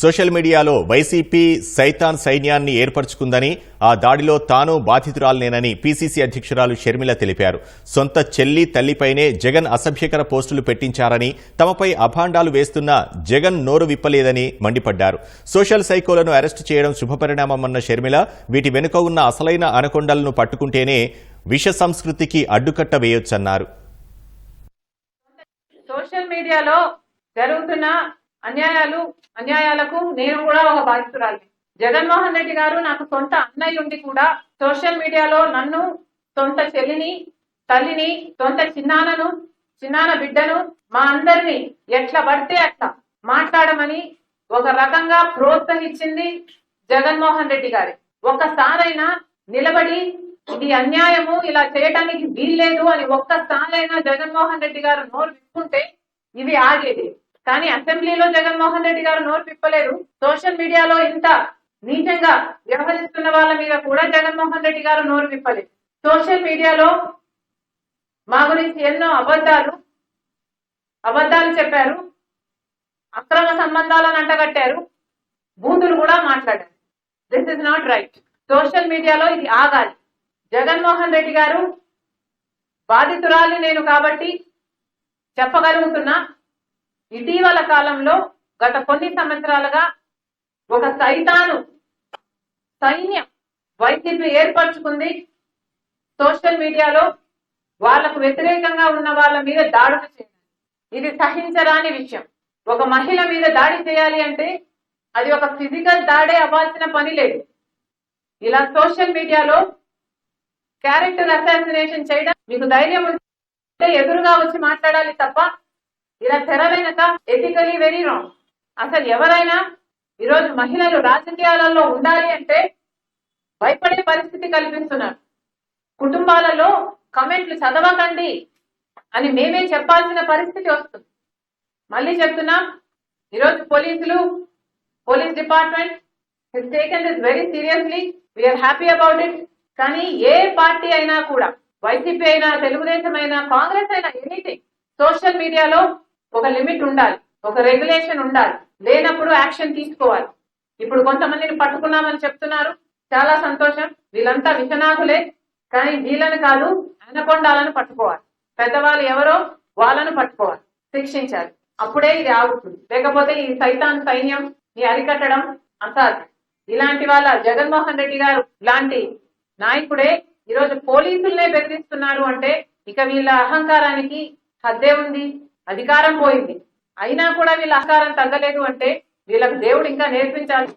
Social మీడియాలో YCP సైతాన్ సైన్యాన్ని ఏర్పరచుకుందని ఆ దాడిలో తాను బాధితురాలనేనని పీసీసీ అధ్యక్షురాలు షర్మిల తెలిపారు. సొంత చెల్లి తల్లిపైనే జగన్ అసభ్యకర పోస్టులు పెట్టించారని తమపై అభాండాలు వేస్తున్న జగన్ నోరు విప్పలేదని మండిపడ్డారు. సోషల్ సైకోలను అరెస్టు చేయడం శుభపరిణామమన్న షర్మిల వీటి వెనుక ఉన్న అసలైన అనకొండలను పట్టుకుంటేనే విష సంస్కృతికి అడ్డుకట్ట వేయొచ్చన్నారు. సోషల్ మీడియాలో జరుగుతున్న అన్యాయాలు అన్యాయాలకు నేను కూడా ఒక బాధితురాలి. జగన్మోహన్ రెడ్డి గారు నాకు సొంత అన్నయ్య ఉండి కూడా సోషల్ మీడియాలో నన్ను సొంత చెల్లిని తల్లిని సొంత చిన్నానను చిన్నాన బిడ్డను మా అందరినీ ఎట్లా పడితే అట్లా మాట్లాడమని ఒక రకంగా ప్రోత్సహించింది జగన్మోహన్ రెడ్డి గారి. ఒక్కసారైనా నిలబడి ఇది అన్యాయము ఇలా చేయటానికి వీల్లేదు అని ఒక్కసారైనా జగన్మోహన్ రెడ్డి గారు నోరు విప్పుంటే ఇవి ఆగేది. కానీ అసెంబ్లీలో జగన్మోహన్ రెడ్డి గారు నోరు తిప్పలేదు సోషల్ మీడియాలో ఇంత నీచంగా వ్యవహరిస్తున్న వాళ్ళ మీద కూడా జగన్మోహన్ రెడ్డి గారు నోరు విప్పలేదు. సోషల్ మీడియాలో మా గురించి ఎన్నో అబద్ధాలు అబద్ధాలు చెప్పారు. అక్రమ సంబంధాలను అంటగట్టారు. బూతులు కూడా మాట్లాడారు. This is not right social మీడియాలో ఇది ఆగాలి. జగన్మోహన్ రెడ్డి గారు బాధితురాలి నేను కాబట్టి చెప్పగలుగుతున్నా. ఇటీవల కాలంలో గత కొన్ని సంవత్సరాలుగా ఒక సైతాను సైన్యం వైసీపీ ఏర్పరచుకుంది. సోషల్ మీడియాలో వాళ్ళకు వ్యతిరేకంగా ఉన్న వాళ్ళ మీద దాడులు చేయాలి ఇది సహించరాని విషయం. ఒక మహిళ మీద దాడి చేయాలి అంటే అది ఒక ఫిజికల్ దాడే అవ్వాల్సిన పని లేదు. ఇలా సోషల్ మీడియాలో క్యారెక్టర్ అసాసినేషన్ చేయడం మీకు ధైర్యం ఉంటే ఎదురుగా వచ్చి మాట్లాడాలి తప్ప ఇలా తెర వెనక ఎథికలీ వెరీ రాంగ్ అసలు ఎవరైనా ఈరోజు మహిళలు రాజకీయాలలో ఉండాలి అంటే భయపడే పరిస్థితి కల్పిస్తున్నారు. కుటుంబాలలో కమెంట్లు చదవకండి అని మేమే చెప్పాల్సిన పరిస్థితి వస్తుంది. మళ్ళీ చెప్తున్నాం ఈరోజు పోలీసులు police department his taken this very seriously we are happy about it కానీ ఏ పార్టీ అయినా కూడా వైసీపీ అయినా తెలుగుదేశం అయినా కాంగ్రెస్ అయినా ఎనీథింగ్ సోషల్ మీడియాలో ఒక లిమిట్ ఉండాలి ఒక రెగ్యులేషన్ ఉండాలి లేనప్పుడు యాక్షన్ తీసుకోవాలి. ఇప్పుడు కొంతమందిని పట్టుకున్నామని చెప్తున్నారు చాలా సంతోషం వీళ్ళంతా విషనాగులే కానీ వీళ్ళని కాదు అనకొండాలను పట్టుకోవాలి. పెద్దవాళ్ళు ఎవరో వాళ్ళను పట్టుకోవాలి శిక్షించాలి. అప్పుడే ఇది ఆగుతుంది. లేకపోతే ఈ సైతాన్ సైన్యం నీ అరికట్టడం అసాధ్యం. ఇలాంటి వాళ్ళ జగన్మోహన్ రెడ్డి గారు లాంటి నాయకుడే ఈరోజు పోలీసులనే బెదిరిస్తున్నారు అంటే ఇక వీళ్ళ అహంకారానికి హద్దే ఉంది. అధికారం పోయింది. అయినా కూడా వీళ్ళ అహకారం తగ్గలేదు అంటే వీళ్ళకు దేవుడు ఇంకా నేర్పించాలి.